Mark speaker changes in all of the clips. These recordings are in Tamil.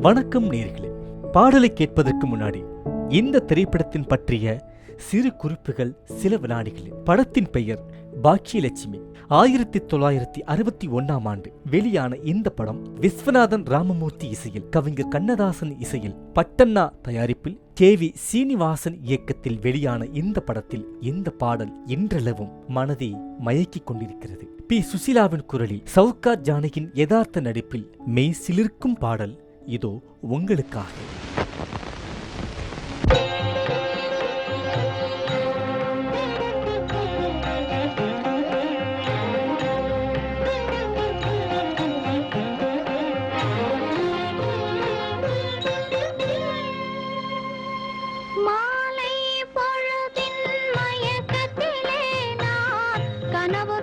Speaker 1: வணக்கம் நேர்களே. பாடலை கேட்பதற்கு முன்னாடி இந்த திரைப்படத்தின் பற்றிய சிறு குறிப்புகள் சில வினாடிகளில். படத்தின் பெயர் பாக்கியலட்சுமி. ஆயிரத்தி தொள்ளாயிரத்தி அறுபத்தி ஒன்னாம் ஆண்டு வெளியான இந்த படம் விஸ்வநாதன் ராமமூர்த்தி இசையில் கவிஞர் கண்ணதாசன் இசையில் பட்டண்ணா தயாரிப்பில் கே வி சீனிவாசன் இயக்கத்தில் வெளியான இந்த படத்தில் இந்த பாடல் இன்றளவும் மனதை மயக்கிக் கொண்டிருக்கிறது. பி. சுசிலாவின் குரலில் சவுகார் ஜானகியின் யதார்த்த நடிப்பில் மெய் சிலிர்க்கும் பாடல் இதோ உங்களுக்காக.
Speaker 2: மாலை பொழுதின் மயக்கத்திலே நான் கனவு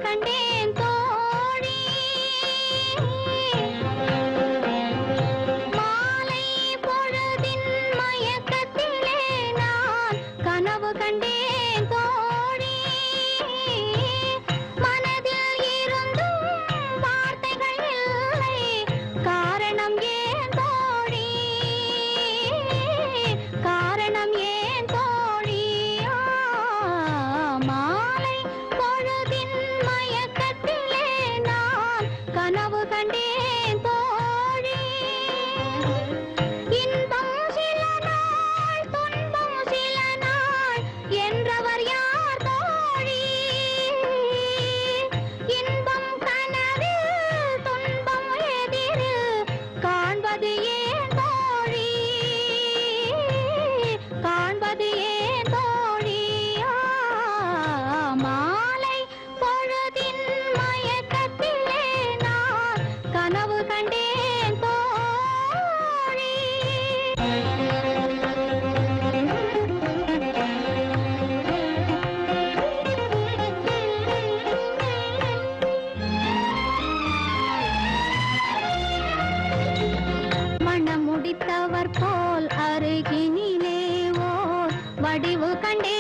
Speaker 2: மணம் போல் அருகினிலே ஓர் வடிவு கண்டே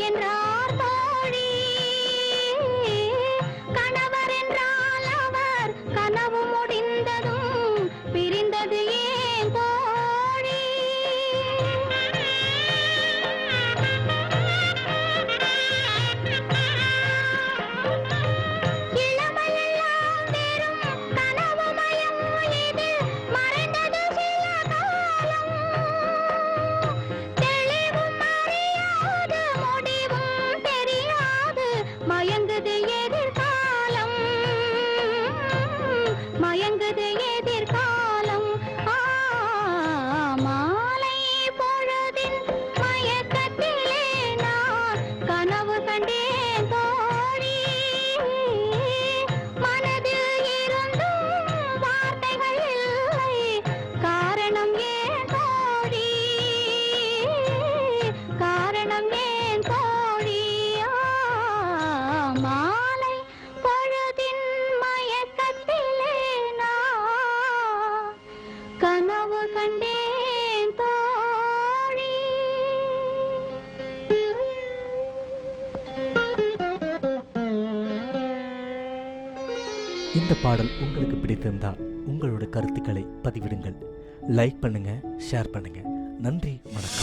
Speaker 2: என்றார்
Speaker 1: இந்த பாடல் உங்களுக்கு பிடித்திருந்தால் உங்களோட கருத்துக்களை பதிவிடுங்கள். லைக் பண்ணுங்க ஷேர் பண்ணுங்க. நன்றி வணக்கம்.